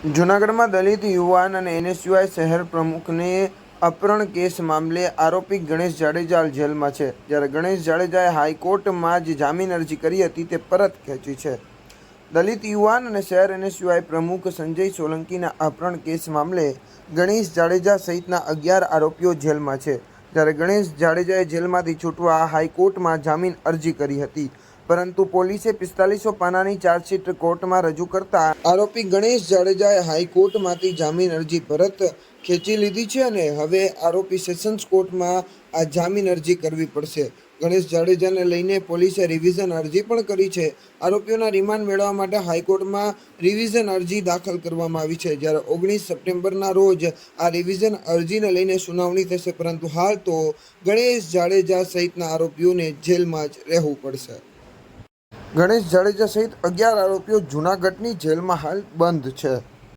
જૂનાગઢમાં દલિત યુવાન અને એનએસયુઆઈ શહેર પ્રમુખને અપહરણ કેસ મામલે આરોપી ગણેશ જાડેજા જેલમાં છે. જ્યારે ગણેશ જાડેજાએ હાઈકોર્ટમાં જે જામીન અરજી કરી હતી, તે પરત ખેંચી છે. દલિત યુવાન અને શહેર એનએસયુઆઈ પ્રમુખ સંજય સોલંકીના અપહરણ કેસ મામલે ગણેશ જાડેજા સહિતના અગિયાર આરોપીઓ જેલમાં છે. જ્યારે ગણેશ જાડેજાએ જેલમાંથી છૂટવા હાઈકોર્ટમાં જામીન અરજી કરી હતી પરંતુ પોલીસે પિસ્તાલીસો પાનાની ચાર્જશીટ કોર્ટમાં રજૂ કરતા આરોપી ગણેશ જાડેજાએ હાઈકોર્ટમાંથી જામીન અરજી પરત ખેંચી લીધી છે અને હવે આરોપી સેશન્સ કોર્ટમાં આ જામીન અરજી કરવી પડશે. ગણેશ જાડેજાને લઈને પોલીસે રિવિઝન અરજી પણ કરી છે. આરોપીઓના રિમાન્ડ મેળવવા માટે હાઈકોર્ટમાં રિવિઝન અરજી દાખલ કરવામાં આવી છે. જ્યારે ઓગણીસ સપ્ટેમ્બરના રોજ આ રિવિઝન અરજીને લઈને સુનાવણી થશે, પરંતુ હાલ તો ગણેશ જાડેજા સહિતના આરોપીઓને જેલમાં જ રહેવું પડશે. ગણેશ જાડેજા સહિત અગિયાર આરોપીઓ જૂનાગઢની જેલમાં હાલ બંધ છે.